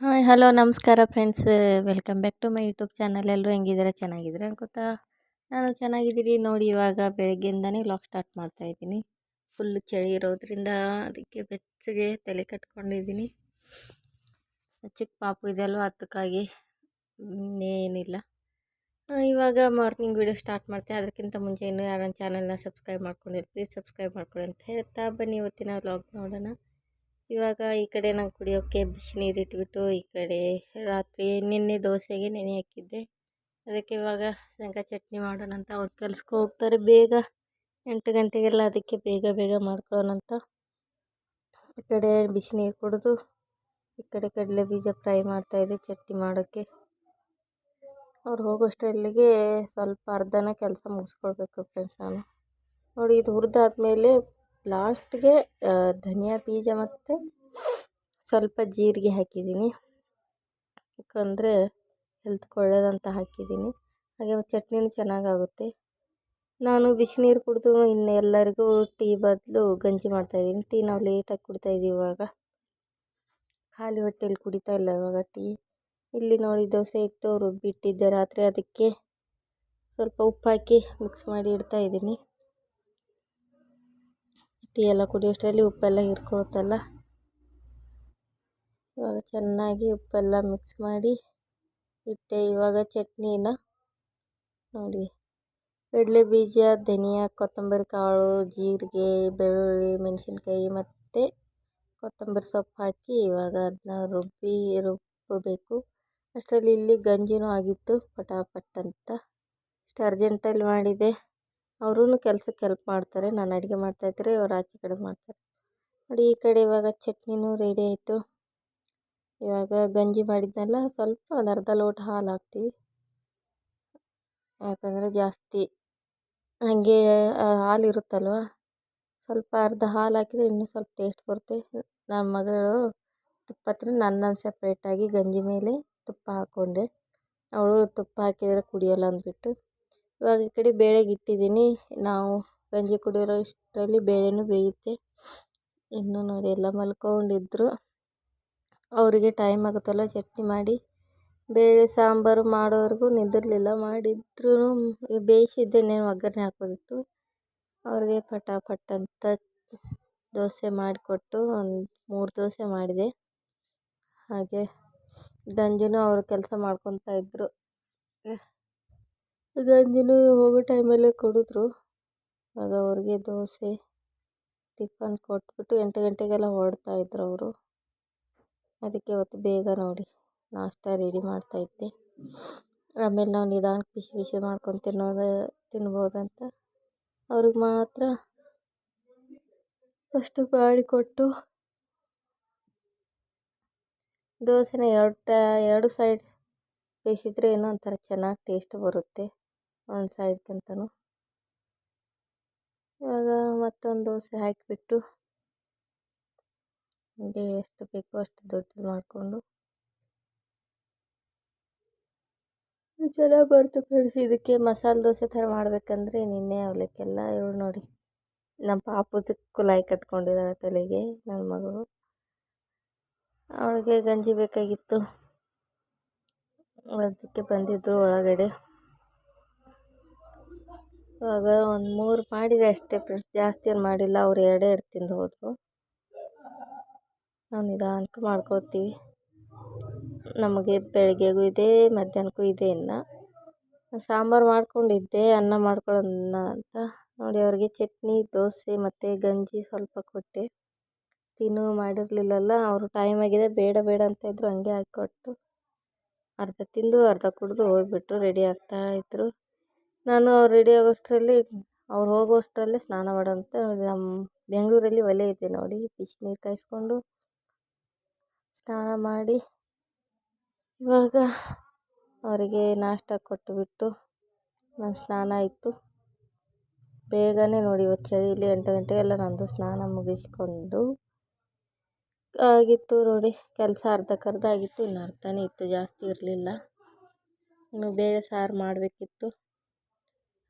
Hi, hello, ನಮಸ್ಕಾರ friends welcome back to my YouTube channel ಎಲ್ಲರೂ ಹೆಂಗಿದ್ದೀರಾ? ಚೆನ್ನಾಗಿದ್ದೀರಾ ಅನ್ಕೋತಾ? ನಾನು ಚೆನ್ನಾಗಿದ್ದೀನಿ. ನೋಡಿ, ಇವಾಗ ಬೆಳಗ್ಗೆಯಿಂದನೇ ವ್ಲಾಗ್ ಸ್ಟಾರ್ಟ್ ಮಾಡ್ತಾ ಇದ್ದೀನಿ. ಫುಲ್ ಚಳಿ ಇರೋದ್ರಿಂದ ಅದಕ್ಕೆ ಬೆಚ್ಚಗೆ ತಲೆ ಕಟ್ಕೊಂಡಿದ್ದೀನಿ. ಚಿಕ್ಕ ಪಾಪು ಇದೆಯಲ್ವ ಅದಕ್ಕಾಗಿ ಇನ್ನೇನಿಲ್ಲ ಇವಾಗ ಮಾರ್ನಿಂಗ್ ವೀಡಿಯೋ ಸ್ಟಾರ್ಟ್ ಮಾಡ್ತೀನಿ ಅದಕ್ಕಿಂತ ಮುಂಚೆ ಇನ್ನೂ ಯಾರನ್ನ ಚಾನಲ್ನ ಸಬ್ಸ್ಕ್ರೈಬ್ ಮಾಡ್ಕೊಂಡಿರ್ತೀವಿ ಸಬ್ಸ್ಕ್ರೈಬ್ ಮಾಡ್ಕೊಳ್ಳಿ ಅಂತ ಹೇಳ್ತಾ ಬನ್ನಿ. ಇವತ್ತಿನ ವ್ಲಾಗ್ ನೋಡೋಣ. ಇವಾಗ ಈ ಕಡೆ ನಾನು ಕುಡಿಯೋಕ್ಕೆ ಬಿಸಿನೀರು ಇಟ್ಬಿಟ್ಟು, ಈ ಕಡೆ ರಾತ್ರಿ ನಿನ್ನೆ ದೋಸೆಗೆ ನೆನೆ ಹಾಕಿದ್ದೆ. ಅದಕ್ಕೆ ಇವಾಗ ಶೇಂಗಾ ಚಟ್ನಿ ಮಾಡೋಣ ಅಂತ ಅವ್ರು ಕೆಲ್ಸಕ್ಕೆ ಹೋಗ್ತಾರೆ. ಬೇಗ ಎಂಟು ಗಂಟೆಗೆಲ್ಲ ಅದಕ್ಕೆ ಬೇಗ ಬೇಗ ಮಾಡ್ಕೊಳ್ಳೋಣ ಅಂತ. ಈ ಕಡೆ ಬಿಸಿ ನೀರು ಕುಡಿದು, ಈ ಕಡೆ ಕಡಲೆ ಬೀಜ ಫ್ರೈ ಮಾಡ್ತಾಯಿದ್ದೆ ಚಟ್ನಿ ಮಾಡೋಕ್ಕೆ ಅವ್ರು ಹೋಗೋಷ್ಟರಲ್ಲಿಗೆ ಸ್ವಲ್ಪ ಅರ್ಧನ ಕೆಲಸ ಮುಗಿಸ್ಕೊಳ್ಬೇಕು ಫ್ರೆಂಡ್ಸ್ ನಾನು. ನೋಡಿ ಇದು ಹುರಿದಾದ್ಮೇಲೆ ಲಾಸ್ಟ್ಗೆ ಧನಿಯಾ ಬೀಜ ಮತ್ತು ಸ್ವಲ್ಪ ಜೀರಿಗೆ ಹಾಕಿದ್ದೀನಿ. ಯಾಕಂದರೆ ಹೆಲ್ತ್ಗೆ ಒಳ್ಳೆಯದಂತ ಹಾಕಿದ್ದೀನಿ. ಹಾಗೆ ಚಟ್ನಿನೂ ಚೆನ್ನಾಗಾಗುತ್ತೆ. ನಾನು ಬಿಸಿನೀರು ಕುಡಿದು ಇನ್ನು ಎಲ್ಲರಿಗೂ ಟೀ ಬದಲು ಗಂಜಿ ಮಾಡ್ತಾಯಿದ್ದೀನಿ ಟೀ ನಾವು ಲೇಟಾಗಿ ಕುಡಿತಾಯಿದ್ದೀವಿ ಇವಾಗ. ಖಾಲಿ ಹೊಟ್ಟೆಯಲ್ಲಿ ಕುಡಿತಾ ಇಲ್ಲ ಇವಾಗ ಟೀ. ಇಲ್ಲಿ ನೋಡಿ ದೋಸೆ ಇಟ್ಟು ರುಬ್ಬಿಟ್ಟಿದ್ದೆ ರಾತ್ರಿ. ಅದಕ್ಕೆ ಸ್ವಲ್ಪ ಉಪ್ಪು ಹಾಕಿ ಮಿಕ್ಸ್ ಮಾಡಿ ಇಡ್ತಾ ಇದ್ದೀನಿ. ಟೀ ಎಲ್ಲ ಕುಡಿಯೋಷ್ಟರಲ್ಲಿ ಉಪ್ಪೆಲ್ಲ ಹೀರ್ಕೊಳುತ್ತಲ್ಲ? ಇವಾಗ ಚೆನ್ನಾಗಿ ಉಪ್ಪೆಲ್ಲ ಮಿಕ್ಸ್ ಮಾಡಿ ಇಟ್ಟೆ. ಇವಾಗ ಚಟ್ನಿನ ನೋಡಿ. ಕಡಲೆ ಬೀಜ, ಧನಿಯಾ, ಕೊತ್ತಂಬರಿ ಕಾಳು, ಜೀರಿಗೆ, ಬೆಳ್ಳುಳ್ಳಿ, ಮೆಣಸಿನ್ಕಾಯಿ ಮತ್ತು ಕೊತ್ತಂಬರಿ ಸೊಪ್ಪು ಹಾಕಿ ಇವಾಗ ಅದನ್ನ ರುಬ್ಬಿ ರುಬ್ಬಬೇಕು. ಅಷ್ಟರಲ್ಲಿ ಇಲ್ಲಿ ಗಂಜಿನೂ ಆಗಿತ್ತು, ಪಟಾಪಟ್ ಅಂತ. ಅಷ್ಟು ಅರ್ಜೆಂಟಲ್ಲಿ ಮಾಡಿದೆ. ಅವರೂ ಕೆಲ್ಸಕ್ಕೆ ಹೆಲ್ಪ್ ಮಾಡ್ತಾರೆ, ನಾನು ಅಡುಗೆ ಮಾಡ್ತಾಯಿದ್ರೆ ಅವ್ರು ಆಚೆ ಕಡೆ ಮಾಡ್ತಾರೆ. ನೋಡಿ ಈ ಕಡೆ ಇವಾಗ ಚಟ್ನಿನೂ ರೆಡಿ ಆಯಿತು. ಇವಾಗ ಗಂಜಿ ಮಾಡಿದ್ನಲ್ಲ, ಸ್ವಲ್ಪ ಒಂದು ಅರ್ಧ ಲೋಟ ಹಾಲು ಹಾಕ್ತೀವಿ. ಯಾಕಂದರೆ ಜಾಸ್ತಿ ಹಾಗೆ ಹಾಲು ಇರುತ್ತಲ್ವ? ಸ್ವಲ್ಪ ಅರ್ಧ ಹಾಲು ಹಾಕಿದರೆ ಇನ್ನೂ ಸ್ವಲ್ಪ ಟೇಸ್ಟ್ ಬರುತ್ತೆ. ನನ್ನ ಮಗಳು ತುಪ್ಪ ಹತ್ರ ನನ್ನ ಸಪ್ರೇಟಾಗಿ ಗಂಜಿ ಮೇಲೆ ತುಪ್ಪ ಹಾಕ್ಕೊಂಡೆ ಅವಳು ತುಪ್ಪ ಹಾಕಿದರೆ ಕುಡಿಯೋಲ್ಲ ಅಂದ್ಬಿಟ್ಟು. ಇವಾಗ ಈ ಕಡೆ ಬೇಳೆಗೆ ಇಟ್ಟಿದ್ದೀನಿ. ನಾವು ಗಂಜಿ ಕುಡಿಯೋರೋ ಇಷ್ಟರಲ್ಲಿ ಬೇಳೆನೂ ಬೇಯುತ್ತೆ. ಇನ್ನೂ ನೋಡಿ ಎಲ್ಲ ಮಲ್ಕೊಂಡಿದ್ರು. ಅವರಿಗೆ ಟೈಮ್ ಆಗುತ್ತಲ್ಲ ಚಟ್ನಿ ಮಾಡಿ. ಬೇಳೆ, ಸಾಂಬಾರು ಮಾಡೋವರೆಗೂ ನಿದ್ರಲಿಲ್ಲ. ಮಾಡಿದ್ರೂ ಬೇಯಿಸಿದ್ದೇನೇನು ಒಗ್ಗರಣೆ ಹಾಕೋದಿತ್ತು ಅವ್ರಿಗೆ ಪಟಾಪಟ್ ಅಂತ ದೋಸೆ ಮಾಡಿಕೊಟ್ಟು ಒಂದು ಮೂರು ದೋಸೆ ಮಾಡಿದೆ. ಹಾಗೆ ಗಂಜಿನೂ ಅವರು ಕೆಲಸ ಮಾಡ್ಕೊತಾ ಇದ್ದರು ಗಂಜಿನೂ ಹೋಗೋ ಟೈಮಲ್ಲೇ ಕುಡಿದ್ರು. ಆಗ ಅವ್ರಿಗೆ ದೋಸೆ, ಟಿಫನ್ ಕೊಟ್ಬಿಟ್ಟು ಎಂಟು ಗಂಟೆಗೆಲ್ಲ ಹೊರಡ್ತಾ ಇದ್ರು ಅವರು. ಅದಕ್ಕೆ ಇವತ್ತು ಬೇಗ ನೋಡಿ, ನಾಷ್ಟ ರೆಡಿ ಮಾಡ್ತಾಯಿದ್ದೆ ಆಮೇಲೆ ನಾವು ನಿಧಾನಕ್ಕೆ ಬಿಸಿ ಬಿಸಿ ಮಾಡ್ಕೊಂಡು ತಿನ್ನೋದು, ತಿನ್ಬೋದಂತ ಅವ್ರಿಗೆ ಮಾತ್ರ ಅಷ್ಟು ಮಾಡಿಕೊಟ್ಟು ದೋಸೆನ ಎರಡು ಟ ಎರಡು ಸೈಡ್ ಬೇಯಿಸಿದ್ರೆ ಏನೋ ಒಂಥರ ಚೆನ್ನಾಗಿ ಟೇಸ್ಟ್ ಬರುತ್ತೆ. ಒಂದು ಸೈಡ್ಗಿಂತನೂ ಇವಾಗ ಮತ್ತೊಂದು ದೋಸೆ ಹಾಕಿಬಿಟ್ಟು ಹೀಗೆ ಎಷ್ಟು ಬೇಕೋ ಅಷ್ಟು ದೊಡ್ಡದು ಮಾಡಿಕೊಂಡು ಚೆನ್ನಾಗಿ ಬರ್ತು ಫ್ರೆಂಡ್ಸ್. ಇದಕ್ಕೆ ಮಸಾಲೆ ದೋಸೆ ಥರ ಮಾಡಬೇಕಂದ್ರೆ ನಿನ್ನೆ ಅವಲಕ್ಕೆಲ್ಲ ಇವಳು ನೋಡಿ. ನಮ್ಮ ಪಾಪದ ಕುಲಾಯಿ ಕಟ್ಕೊಂಡಿದ್ದಾಳೆ ತಲೆಗೆ ನನ್ನ ಮಗಳು. ಅವಳಿಗೆ ಗಂಜಿ ಬೇಕಾಗಿತ್ತು. ಅದಕ್ಕೆ ಬಂದಿದ್ದರು ಒಳಗಡೆ. ಇವಾಗ ಒಂದು ಮೂರು ಮಾಡಿದೆ ಅಷ್ಟೇ ಫ್ರೆಂಡ್ಸ್ ಜಾಸ್ತಿ ಏನು ಮಾಡಿಲ್ಲ, ಅವ್ರು ಎರಡೇ ಎರಡು ತಿಂದು ಹೋದರು. ನಾವು ನಿಧಾನಕ್ಕೆ ಮಾಡ್ಕೋತೀವಿ. ನಮಗೆ ಬೆಳಗ್ಗೆಗೂ ಇದೆ, ಮಧ್ಯಾಹ್ನಕ್ಕೂ ಇದೆ ಇನ್ನು ಸಾಂಬಾರು ಮಾಡ್ಕೊಂಡಿದ್ದೆ, ಅನ್ನ ಮಾಡ್ಕೊಳ್ಳೋಣ ಅಂತ. ನೋಡಿ, ಅವ್ರಿಗೆ ಚಟ್ನಿ, ದೋಸೆ ಮತ್ತು ಗಂಜಿ ಸ್ವಲ್ಪ ಕೊಟ್ಟೆ. ತಿನ್ನು ಮಾಡಿರಲಿಲ್ಲಲ್ಲ, ಅವರು ಟೈಮ್ ಆಗಿದೆ, ಬೇಡ ಬೇಡ ಅಂತ ಇದ್ದರು ಹಂಗೆ ಹಾಕಿಕೊಟ್ಟು ಅರ್ಧ ತಿಂದು, ಅರ್ಧ ಕುಡಿದು ಹೋಗ್ಬಿಟ್ರು ರೆಡಿ ಆಗ್ತಾ ಇದ್ದರು ನಾನು ರೆಡಿ ಆಗೋಷ್ಟರಲ್ಲಿ, ಅವ್ರು ಹೋಗೋಷ್ಟರಲ್ಲೇ ಸ್ನಾನ ಮಾಡೋವಂಥ ನಮ್ಮ ಬೆಂಗಳೂರಲ್ಲಿ ಒಲೆ ಇದೆ ನೋಡಿ. ಬಿಸಿನೀರು ಕಾಯಿಸ್ಕೊಂಡು ಸ್ನಾನ ಮಾಡಿ ಇವಾಗ ಅವರಿಗೆ ನಾಷ್ಟ ಕೊಟ್ಟುಬಿಟ್ಟು ನನ್ನ ಸ್ನಾನ ಆಯಿತು. ಬೇಗನೆ ನೋಡಿ ಇವತ್ತು ಚಳಿಯಲ್ಲಿ ಎಂಟು ಗಂಟೆಗೆಲ್ಲ ನಂದು ಸ್ನಾನ ಮುಗಿಸ್ಕೊಂಡು ಆಗಿತ್ತು ನೋಡಿ. ಕೆಲಸ ಅರ್ಧಕ್ಕರ್ಧ ಆಗಿತ್ತು, ಇನ್ನು ಅರ್ಧನೇ ಇತ್ತು, ಜಾಸ್ತಿ ಇರಲಿಲ್ಲ. ಇನ್ನು ಬೇಗ ಸಾರು ಮಾಡಬೇಕಿತ್ತು.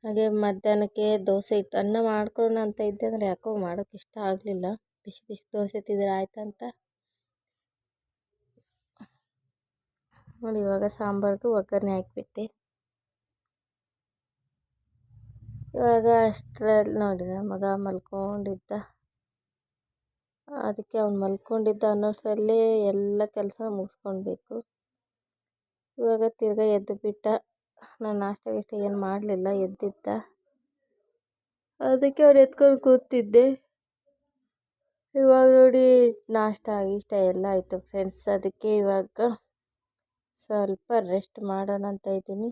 ಹಾಗೆ ಮಧ್ಯಾಹ್ನಕ್ಕೆ ದೋಸೆ ಇಟ್ಟು ಅನ್ನ ಮಾಡ್ಕೊಳ್ಳೋಣ ಅಂತ ಇದ್ದೆ ಅಂದರೆ ಯಾಕೋ ಮಾಡೋಕೆ ಇಷ್ಟ ಆಗಲಿಲ್ಲ. ಬಿಸಿ ಬಿಸಿ ದೋಸೆ ತಿಂದರೆ ಆಯ್ತಂತ ನೋಡಿ ಇವಾಗ ಸಾಂಬಾರ್ಗೆ ಒಗ್ಗರಣೆ ಹಾಕಿಬಿಟ್ಟೆ. ಇವಾಗ ಅಷ್ಟರಲ್ಲಿ ನೋಡಿ ನನ್ನ ಮಗ ಮಲ್ಕೊಂಡಿದ್ದ. ಅದಕ್ಕೆ ಅವ್ನು ಮಲ್ಕೊಂಡಿದ್ದ ಅನ್ನೋಷ್ಟರಲ್ಲೇ ಎಲ್ಲ ಕೆಲಸ ಮುಗಿಸ್ಕೊಳ್ಬೇಕು ಇವಾಗ ತಿರ್ಗಾ ಎದ್ದು ಬಿಟ್ಟ ನಾನು ನಾಷ್ಟ ಗೀಷ್ಟ ಏನು ಮಾಡಲಿಲ್ಲ, ಎದ್ದಿದ್ದ. ಅದಕ್ಕೆ ಅವ್ರು ಎತ್ಕೊಂಡು ಕೂತಿದ್ದೆ. ಇವಾಗ ನೋಡಿ ನಾಷ್ಟ ಗೀಷ್ಟ ಎಲ್ಲ ಆಯಿತು ಫ್ರೆಂಡ್ಸ್ ಅದಕ್ಕೆ ಇವಾಗ ಸ್ವಲ್ಪ ರೆಸ್ಟ್ ಮಾಡೋಣ ಅಂತ ಇದ್ದೀನಿ.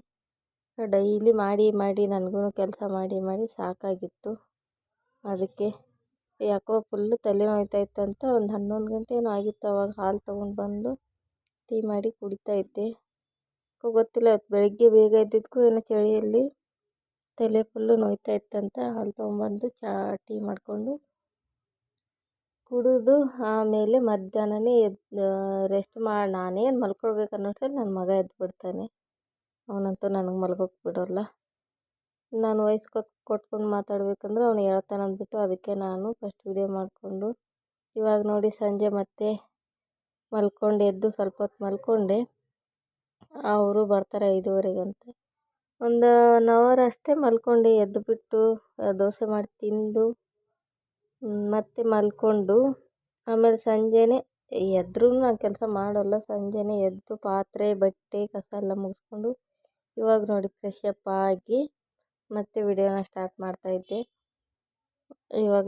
ಡೈಲಿ ಮಾಡಿ ಮಾಡಿ ನನಗೂ ಕೆಲಸ ಮಾಡಿ ಮಾಡಿ ಸಾಕಾಗಿತ್ತು. ಅದಕ್ಕೆ ಯಾಕೋ ಫುಲ್ಲು ತಲೆ ಇತ್ತು ಅಂತ ಒಂದು ಹನ್ನೊಂದು ಗಂಟೆ ಏನೋ ಆಗಿತ್ತು ಅವಾಗ ಹಾಲು ತೊಗೊಂಡು ಬಂದು ಟೀ ಮಾಡಿ ಕುಡಿತಾ ಇದ್ದೆ. ಗೊತ್ತಿಲ್ಲ, ಇವತ್ತು ಬೆಳಗ್ಗೆ ಬೇಗ ಎದ್ದಿದ್ದಕ್ಕೂ ಏನೋ ಚಳಿಯಲ್ಲಿ ತಲೆ ಫುಲ್ಲು ನೋಯ್ತಾ ಇತ್ತಂತ ಹಾಲು ತೊಗೊಂಬಂದು ಚಾ, ಟೀ ಮಾಡಿಕೊಂಡು ಕುಡಿದು ಆಮೇಲೆ ಮಧ್ಯಾಹ್ನನೇ ಎದ್ದು ರೆಸ್ಟ್ ಮಾಡಿ ನಾನೇನು ಮಲ್ಕೊಳ್ಬೇಕು ಅನ್ನೋಷ್ಟ್ರಲ್ಲಿ ನನ್ನ ಮಗ ಎದ್ದು ಬಿಡ್ತಾನೆ ಅವನಂತೂ ನನಗೆ ಮಲ್ಗೋಕೆ ಬಿಡೋಲ್ಲ. ನಾನು ವಯಸ್ಸು ಕೊಟ್ ಕೊಟ್ಕೊಂಡು ಮಾತಾಡ್ಬೇಕಂದ್ರೆ ಅವನು ಹೇಳ್ತಾನೆ ಅಂದ್ಬಿಟ್ಟು ಅದಕ್ಕೆ ನಾನು ಫಸ್ಟ್ ವಿಡಿಯೋ ಮಾಡಿಕೊಂಡು ಇವಾಗ ನೋಡಿ ಸಂಜೆ ಮತ್ತೆ ಮಲ್ಕೊಂಡು ಎದ್ದು ಸ್ವಲ್ಪ ಹೊತ್ತು ಮಲ್ಕೊಂಡೆ. ಅವರು ಬರ್ತಾರೆ ಐದುವರೆಗಂತೆ. ಒಂದು ಒನ್ ಅವರ್ ಅಷ್ಟೇ ಮಲ್ಕೊಂಡೆ ಎದ್ದುಬಿಟ್ಟು ದೋಸೆ ಮಾಡಿ ತಿಂದು ಮತ್ತೆ ಮಲ್ಕೊಂಡು, ಆಮೇಲೆ ಸಂಜೆನೇ ಎದ್ರೂ ನಾನು ಕೆಲಸ ಮಾಡೋಲ್ಲ, ಸಂಜೆನೇ ಎದ್ದು ಪಾತ್ರೆ, ಬಟ್ಟೆ, ಕಸ ಎಲ್ಲ ಮುಗಿಸ್ಕೊಂಡು ಇವಾಗ ನೋಡಿ ಫ್ರೆಶ್ ಅಪ್ ಆಗಿ ಮತ್ತೆ ವಿಡಿಯೋನ ಸ್ಟಾರ್ಟ್ ಮಾಡ್ತಾಯಿದ್ದೆ ಇವಾಗ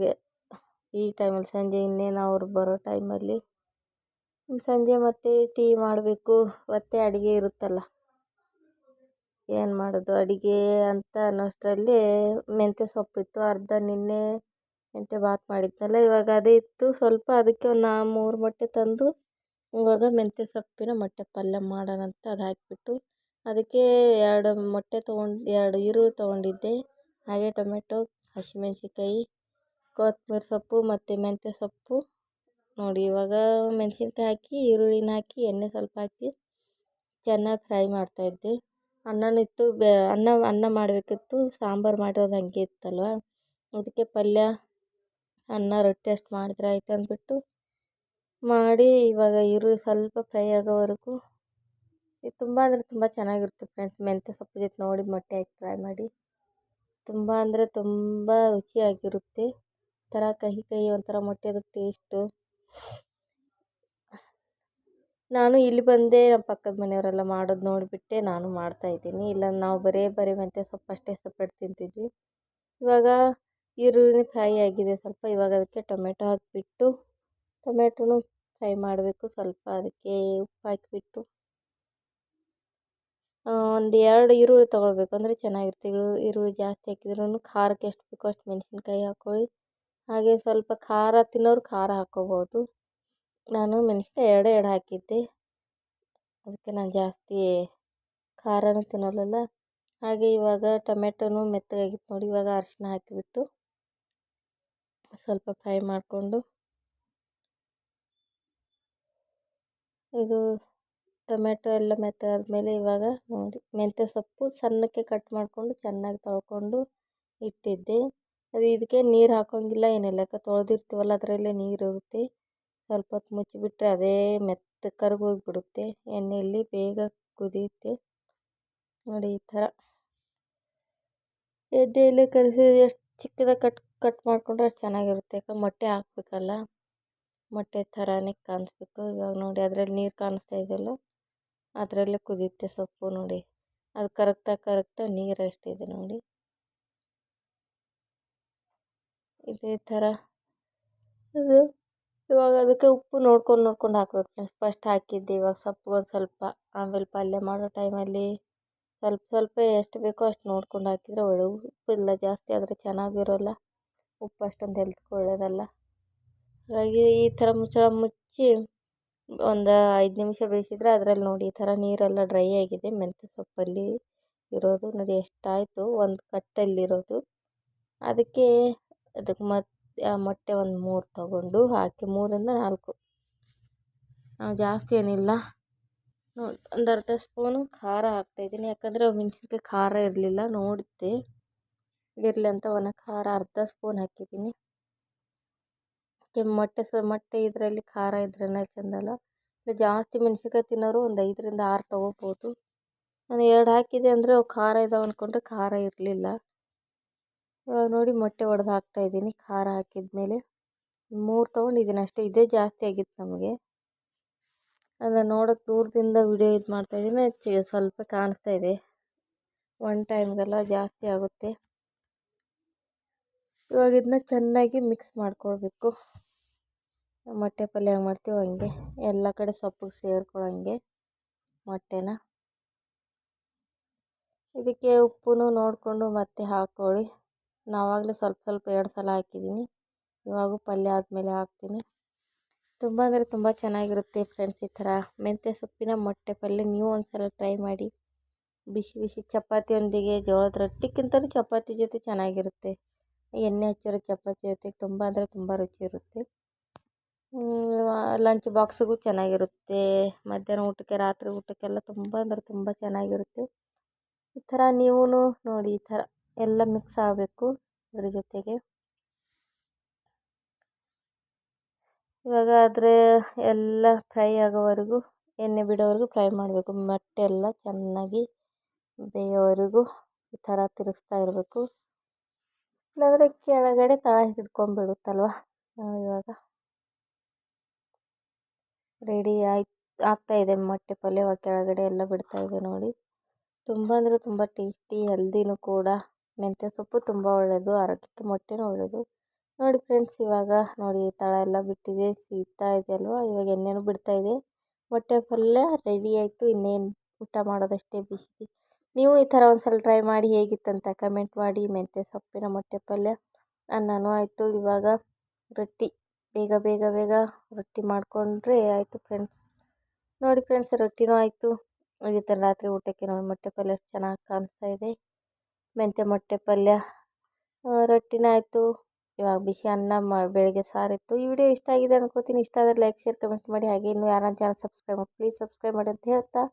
ಈ ಟೈಮಲ್ಲಿ ಸಂಜೆ ಇನ್ನೇನು ಅವ್ರು ಬರೋ ಟೈಮಲ್ಲಿ ಸಂಜೆ ಮತ್ತೆ ಟೀ ಮಾಡಬೇಕು. ಮತ್ತೆ ಅಡುಗೆ ಇರುತ್ತಲ್ಲ. ಏನು ಮಾಡೋದು? ಅಡುಗೆ ಅಂತ ಅನ್ನೋಷ್ಟರಲ್ಲಿ ಮೆಂತ್ಯ ಸೊಪ್ಪಿತ್ತು. ಅರ್ಧ ನಿನ್ನೆ ಮೆಂತ್ಯ ಬಾತ್ ಮಾಡಿದ್ನಲ್ಲ, ಇವಾಗ ಅದೇ ಇತ್ತು. ಸ್ವಲ್ಪ ಅದಕ್ಕೆ ಒಂದು ನಾ ಮೂರು ಮೊಟ್ಟೆ ತಂದು, ಇವಾಗ ಮೆಂತ್ಯ ಸೊಪ್ಪಿನ ಮೊಟ್ಟೆ ಪಲ್ಯ ಮಾಡೋಣ ಅಂತ ಅದು ಹಾಕಿಬಿಟ್ಟು, ಅದಕ್ಕೆ ಎರಡು ಮೊಟ್ಟೆ ತೊಗೊಂಡು, ಎರಡು ಈರುಳ್ಳಿ ತೊಗೊಂಡಿದ್ದೆ. ಹಾಗೆ ಟೊಮೆಟೊ, ಹಸಿಮೆಣ್ಸಿನ್ಕಾಯಿ, ಕೊತ್ತಂಬ್ರಿ ಸೊಪ್ಪು ಮತ್ತು ಮೆಂತ್ಯ ಸೊಪ್ಪು. ನೋಡಿ ಇವಾಗ ಮೆಣಸಿನ್ಕಾಯಿ ಹಾಕಿ, ಈರುಳ್ಳಿನ ಹಾಕಿ, ಎಣ್ಣೆ ಸ್ವಲ್ಪ ಹಾಕಿ ಚೆನ್ನಾಗಿ ಫ್ರೈ ಮಾಡ್ತಾಯಿದ್ದೆ ಅನ್ನನಿತ್ತು ಬೆ, ಅನ್ನ ಅನ್ನ ಮಾಡಬೇಕಿತ್ತು, ಸಾಂಬಾರು ಮಾಡಿರೋದು ಹಾಗೆ ಇತ್ತಲ್ವ? ಅದಕ್ಕೆ ಪಲ್ಯ, ಅನ್ನ, ರೊಟ್ಟಿ ಅಷ್ಟು ಮಾಡಿದ್ರೆ ಆಯ್ತು ಅಂದ್ಬಿಟ್ಟು ಮಾಡಿ ಇವಾಗ ಈರುಳ್ಳಿ ಸ್ವಲ್ಪ ಫ್ರೈ ಆಗೋವರೆಗೂ. ತುಂಬ ಅಂದರೆ ತುಂಬ ಚೆನ್ನಾಗಿರುತ್ತೆ ಫ್ರೆಂಡ್ಸ್, ಮೆಂತ್ಯ ಸೊಪ್ಪು ಜೊತೆ ನೋಡಿ ಮೊಟ್ಟೆ ಹಾಕಿ ಫ್ರೈ ಮಾಡಿ. ತುಂಬ ಅಂದರೆ ತುಂಬ ರುಚಿಯಾಗಿರುತ್ತೆ. ಒಂಥರ ಕಹಿ ಕಹಿ, ಒಂಥರ ಮೊಟ್ಟೆದು ಟೇಸ್ಟು ನಾನು ಇಲ್ಲಿ ಬಂದೆ ನಮ್ಮ ಪಕ್ಕದ ಮನೆಯವರೆಲ್ಲ ಮಾಡೋದು ನೋಡಿಬಿಟ್ಟೆ, ನಾನು ಮಾಡ್ತಾಯಿದ್ದೀನಿ ಇಲ್ಲ, ನಾವು ಬರೀ ಬರೀ ಮೆಂತ್ಯ ಸೊಪ್ಪು ಅಷ್ಟೇ ಸಪ್ರೇಟ್ ತಿಂತಿದ್ವಿ. ಇವಾಗ ಈರುಳ್ಳಿ ಫ್ರೈ ಆಗಿದೆ, ಸ್ವಲ್ಪ ಇವಾಗ ಅದಕ್ಕೆ ಟೊಮೆಟೊ ಹಾಕಿಬಿಟ್ಟು, ಟೊಮೆಟೊನು ಫ್ರೈ ಮಾಡಬೇಕು, ಸ್ವಲ್ಪ ಅದಕ್ಕೆ ಉಪ್ಪು ಹಾಕಿಬಿಟ್ಟು. ಒಂದು ಎರಡು ಈರುಳ್ಳಿ ತೊಗೊಳ್ಬೇಕು, ಅಂದರೆ ಚೆನ್ನಾಗಿರುತ್ತೆ. ಈರುಳ್ಳಿ ಜಾಸ್ತಿ ಹಾಕಿದ್ರೂ ಖಾರಕ್ಕೆ ಎಷ್ಟು ಬೇಕೋ ಅಷ್ಟು ಮೆಣಸಿನ್ಕಾಯಿ ಹಾಕ್ಕೊಳ್ಳಿ ಹಾಗೆ ಸ್ವಲ್ಪ ಖಾರ ತಿನ್ನೋರು ಖಾರ ಹಾಕ್ಕೋಬೋದು ನಾನು ಮೆಣ್ಸಿನ್ಕಾಯಿ ಎರಡೇ ಎರಡು ಹಾಕಿದ್ದೆ. ಅದಕ್ಕೆ ನಾನು ಜಾಸ್ತಿ ಖಾರನೂ ತಿನ್ನೋಲ್ಲಲ್ಲ ಹಾಗೆ ಇವಾಗ ಟೊಮೆಟೊನು ಮೆತ್ತಗಾಗಿತ್ತು ನೋಡಿ, ಇವಾಗ ಅರಿಶಿನ ಹಾಕಿಬಿಟ್ಟು ಸ್ವಲ್ಪ ಫ್ರೈ ಮಾಡಿಕೊಂಡು ಇದು ಟೊಮೆಟೊ ಎಲ್ಲ ಮೆತ್ತಗಾದ್ಮೇಲೆ ಇವಾಗ ನೋಡಿ, ಮೆಂತ್ಯ ಸೊಪ್ಪು ಸಣ್ಣಕ್ಕೆ ಕಟ್ ಮಾಡಿಕೊಂಡು ಚೆನ್ನಾಗಿ ತೊಳ್ಕೊಂಡು ಇಟ್ಟಿದ್ದೆ. ಅದು ಇದಕ್ಕೆ ನೀರು ಹಾಕೋಂಗಿಲ್ಲ ಏನಿಲ್ಲ ಯಾಕೆ ತೊಳೆದಿರ್ತೀವಲ್ಲ, ಅದರಲ್ಲೇ ನೀರು ಇರುತ್ತೆ. ಸ್ವಲ್ಪ ಹೊತ್ತು ಮುಚ್ಚಿಬಿಟ್ರೆ ಅದೇ ಕರಗೋಗ್ಬಿಡುತ್ತೆ ಎಣ್ಣೆಯಲ್ಲಿ ಬೇಗ ಕುದಿಯುತ್ತೆ. ನೋಡಿ ಈ ಥರ. ಎಡ್ಡೆಯಲ್ಲಿ ಕರೆಸಿ ಎಷ್ಟು ಚಿಕ್ಕದಾಗಿ ಕಟ್ ಕಟ್ ಮಾಡಿಕೊಂಡ್ರೆ ಅಷ್ಟು ಚೆನ್ನಾಗಿರುತ್ತೆ ಯಾಕೆ ಮೊಟ್ಟೆ ಹಾಕ್ಬೇಕಲ್ಲ? ಮೊಟ್ಟೆ ಥರನೇ ಕಾಣಿಸ್ಬೇಕು. ಇವಾಗ ನೋಡಿ ಅದರಲ್ಲಿ ನೀರು ಕಾಣಿಸ್ತಾ ಇದೆಯಲ್ಲ? ಅದರಲ್ಲೇ ಕುದಿಯುತ್ತೆ ಸೊಪ್ಪು ನೋಡಿ. ಅದು ಕರಗ್ತಾ ಕರಗ್ತಾ ನೀರು ಎಷ್ಟಿದೆ ನೋಡಿ. ಇದೇ ಥರ. ಅದು ಇವಾಗ ಅದಕ್ಕೆ ಉಪ್ಪು ನೋಡ್ಕೊಂಡು ನೋಡ್ಕೊಂಡು ಹಾಕ್ಬೇಕು ಫ್ರೆಂಡ್ಸ್. ಫಸ್ಟ್ ಹಾಕಿದ್ದೆ ಇವಾಗ ಸೊಪ್ಪು ಒಂದು ಸ್ವಲ್ಪ, ಆಮೇಲೆ ಪಲ್ಯ ಮಾಡೋ ಟೈಮಲ್ಲಿ ಸ್ವಲ್ಪ ಸ್ವಲ್ಪ ಎಷ್ಟು ಬೇಕೋ ಅಷ್ಟು ನೋಡ್ಕೊಂಡು ಹಾಕಿದರೆ ಒಳ್ಳೆ ಇಲ್ಲ ಜಾಸ್ತಿ ಆದರೆ ಚೆನ್ನಾಗಿರೋಲ್ಲ. ಉಪ್ಪು ಅಷ್ಟೊಂದು ಹೆಲ್ತ್ಗೆ ಒಳ್ಳೆಯದಲ್ಲ ಹಾಗಾಗಿ ಈ ಥರ ಮುಚ್ಚಳ ಮುಚ್ಚಿ ಒಂದು ಐದು ನಿಮಿಷ ಬೇಯಿಸಿದ್ರೆ ಅದರಲ್ಲಿ ನೋಡಿ ಈ ಥರ ನೀರೆಲ್ಲ ಡ್ರೈ ಆಗಿದೆ. ಮೆಂತ್ಯ ಸೊಪ್ಪಲ್ಲಿ ಇರೋದು ನೋಡಿ ಎಷ್ಟಾಯಿತು ಒಂದು ಕಟ್ಟಲ್ಲಿರೋದು ಅದಕ್ಕೆ ಅದಕ್ಕೆ ಮತ್ತು, ಆ, ಮೊಟ್ಟೆ ಒಂದು ಮೂರು ತಗೊಂಡು ಹಾಕಿ ಮೂರರಿಂದ ನಾಲ್ಕು. ನಾವು ಜಾಸ್ತಿ ಏನಿಲ್ಲ. ನೋಡಿ, ಒಂದು ಅರ್ಧ ಸ್ಪೂನು ಖಾರ ಹಾಕ್ತಾಯಿದ್ದೀನಿ ಯಾಕಂದರೆ ಮೆಣಸಿನ್ಕಾಯಿ ಖಾರ ಇರಲಿಲ್ಲ ನೋಡಿದೆ ಇರಲಿ ಅಂತ ಒಣ ಖಾರ ಅರ್ಧ ಸ್ಪೂನ್ ಹಾಕಿದ್ದೀನಿ. ಮೊಟ್ಟೆ ಸ, ಮೊಟ್ಟೆ ಇದರಲ್ಲಿ ಖಾರ ಇದ್ರೇ ಚೆಂದಲ್ಲ. ಜಾಸ್ತಿ ಮೆಣಸಿನ್ಕಾಯಿ ತಿನ್ನೋರು ಒಂದು ಐದರಿಂದ ಆರು ತೊಗೋಬೋದು. ನಾನು ಎರಡು ಹಾಕಿದೆ ಅಂದರೆ ಅವು ಖಾರ ಇದಾವೆ ಅಂದ್ಕೊಂಡ್ರೆ ಖಾರ ಇರಲಿಲ್ಲ. ಇವಾಗ ನೋಡಿ ಮೊಟ್ಟೆ ಒಡೆದು ಹಾಕ್ತಾಯಿದ್ದೀನಿ ಖಾರ ಹಾಕಿದ ಮೇಲೆ ಮೂರು ತೊಗೊಂಡಿದ್ದೀನಿ ಅಷ್ಟೇ. ಇದೇ ಜಾಸ್ತಿ ಆಗಿತ್ತು ನಮಗೆ. ಅದನ್ನು ನೋಡೋಕ್ಕೆ ದೂರದಿಂದ ವಿಡಿಯೋ ಇದು ಮಾಡ್ತಾಯಿದ್ದೀನಿ ಚಿ, ಸ್ವಲ್ಪ ಕಾಣಿಸ್ತಾ ಇದೆ. ಒನ್ ಟೈಮ್ಗೆಲ್ಲ ಜಾಸ್ತಿ ಆಗುತ್ತೆ. ಇವಾಗ ಇದನ್ನ ಚೆನ್ನಾಗಿ ಮಿಕ್ಸ್ ಮಾಡ್ಕೊಳ್ಬೇಕು. ಮೊಟ್ಟೆ ಪಲ್ಯ ಹೆಂಗೆ ಮಾಡ್ತೀವೋ ಹಂಗೆ. ಎಲ್ಲ ಕಡೆ ಸೊಪ್ಪಿಗೆ ಸೇರ್ಕೊಳ್ಳೋಂಗೆ ಮೊಟ್ಟೆನ. ಇದಕ್ಕೆ ಉಪ್ಪು ನೋಡಿಕೊಂಡು ಮತ್ತೆ ಹಾಕ್ಕೊಳ್ಳಿ ನಾವಾಗಲೇ ಸ್ವಲ್ಪ ಸ್ವಲ್ಪ ಎರಡು ಸಲ ಹಾಕಿದ್ದೀನಿ. ಇವಾಗೂ ಪಲ್ಯ ಆದಮೇಲೆ ಹಾಕ್ತೀನಿ. ತುಂಬ ಅಂದರೆ ತುಂಬ ಚೆನ್ನಾಗಿರುತ್ತೆ ಫ್ರೆಂಡ್ಸ್ ಈ ಥರ. ಮೆಂತ್ಯ ಸೊಪ್ಪಿನ ಮೊಟ್ಟೆ ಪಲ್ಯ ನೀವು ಒಂದು ಸಲ ಟ್ರೈ ಮಾಡಿ. ಬಿಸಿ ಬಿಸಿ ಚಪಾತಿಯೊಂದಿಗೆ ಜೋಳದ ರೊಟ್ಟಿಗಿಂತಲೂ ಚಪಾತಿ ಜೊತೆ ಚೆನ್ನಾಗಿರುತ್ತೆ. ಎಣ್ಣೆ ಹಚ್ಚಿರೋ ಚಪಾತಿ ಜೊತೆ ತುಂಬ ಅಂದರೆ ತುಂಬ ರುಚಿ ಇರುತ್ತೆ. ಲಂಚ್ ಬಾಕ್ಸಿಗೂ ಚೆನ್ನಾಗಿರುತ್ತೆ. ಮಧ್ಯಾಹ್ನ ಊಟಕ್ಕೆ ರಾತ್ರಿ ಊಟಕ್ಕೆಲ್ಲ ತುಂಬ ಅಂದರೆ ತುಂಬ ಚೆನ್ನಾಗಿರುತ್ತೆ. ಈ ಥರ ನೀವೂ ನೋಡಿ ಈ ಥರ. ಎಲ್ಲ ಮಿಕ್ಸ್ ಆಗಬೇಕು ಅದ್ರ ಜೊತೆಗೆ. ಇವಾಗ ಆದರೆ ಎಲ್ಲ ಫ್ರೈ ಆಗೋವರೆಗೂ, ಎಣ್ಣೆ ಬಿಡೋವರೆಗೂ ಫ್ರೈ ಮಾಡಬೇಕು. ಮೊಟ್ಟೆ ಎಲ್ಲ ಚೆನ್ನಾಗಿ ಬೇಯೋವರೆಗೂ ಈ ಥರ ತಿರುಗಿಸ್ತಾ ಇರಬೇಕು. ಇಲ್ಲಾಂದರೆ ಕೆಳಗಡೆ ತಳ ಹಿಡ್ಕೊಂಡ್ಬಿಡುತ್ತಲ್ವ? ಇವಾಗ. ರೆಡಿ ಆಯ್ತು ಆಗ್ತಾಯಿದೆ ಮೊಟ್ಟೆ ಪಲ್ಯ. ಕೆಳಗಡೆ ಎಲ್ಲ ಬಿಡ್ತಾಯಿದೆ ನೋಡಿ. ತುಂಬ ಅಂದರೆ ತುಂಬ ಟೇಸ್ಟಿ ಹೆಲ್ದಿನೂ ಕೂಡ. ಮೆಂತ್ಯ ಸೊಪ್ಪು ತುಂಬ ಒಳ್ಳೆಯದು ಆರೋಗ್ಯಕ್ಕೆ ಮೊಟ್ಟೆನೂ ಒಳ್ಳೆಯದು ನೋಡಿ ಫ್ರೆಂಡ್ಸ್ ಇವಾಗ ನೋಡಿ ತಳ ಎಲ್ಲ ಬಿಟ್ಟಿದೆ, ಸೀತಾ ಇದೆ ಅಲ್ವಾ? ಇವಾಗ ಎಣ್ಣೆನೂ ಇದೆ. ಮೊಟ್ಟೆ ಪಲ್ಯ ರೆಡಿ ಆಯಿತು, ಇನ್ನೇನು ಊಟ ಮಾಡೋದಷ್ಟೇ ಬಿಸಿ ನೀವು ಈ ಥರ ಒಂದು ಸಲ ಟ್ರೈ ಮಾಡಿ ಹೇಗಿತ್ತಂತ ಕಮೆಂಟ್ ಮಾಡಿ. ಮೆಂತ್ಯ ಸೊಪ್ಪಿನ ಮೊಟ್ಟೆ ಪಲ್ಯ ಅನ್ನನೂ ಆಯಿತು. ಇವಾಗ ರೊಟ್ಟಿ, ಬೇಗ ಬೇಗ ಬೇಗ ರೊಟ್ಟಿ ಮಾಡಿಕೊಂಡ್ರೆ ಆಯಿತು ಫ್ರೆಂಡ್ಸ್ ನೋಡಿ ಫ್ರೆಂಡ್ಸ್ ರೊಟ್ಟಿನೂ ಆಯಿತು. ಇವತ್ತು ರಾತ್ರಿ ಊಟಕ್ಕೆ ನೋಡಿ ಮೊಟ್ಟೆ ಪಲ್ಯ ಚೆನ್ನಾಗಿ ಕಾಣಿಸ್ತಾ ಇದೆ. ಮೆಂತ್ಯ ಮೊಟ್ಟೆ ಪಲ್ಯ ರೊಟ್ಟಿನೂ ಆಯಿತು. ಇವಾಗ ಬಿಸಿ ಅನ್ನ ಮಾ, ಬೆಳಗ್ಗೆ ಸಾರಿತ್ತು ಈ ವಿಡಿಯೋ ಇಷ್ಟ ಆಗಿದೆ ಅನ್ಕೋತೀನಿ ಇಷ್ಟ ಆದರೆ ಲೈಕ್ ಶೇರ್ ಕಮೆಂಟ್ ಮಾಡಿ. ಹಾಗೆ ಇನ್ನೂ ಯಾರು ಚಾನಲ್ ಸಬ್ಸ್ಕ್ರೈಬ್ ಮಾಡಿ ಪ್ಲೀಸ್ ಸಬ್ಸ್ಕ್ರೈಬ್ ಮಾಡಿ ಅಂತ ಹೇಳ್ತಾ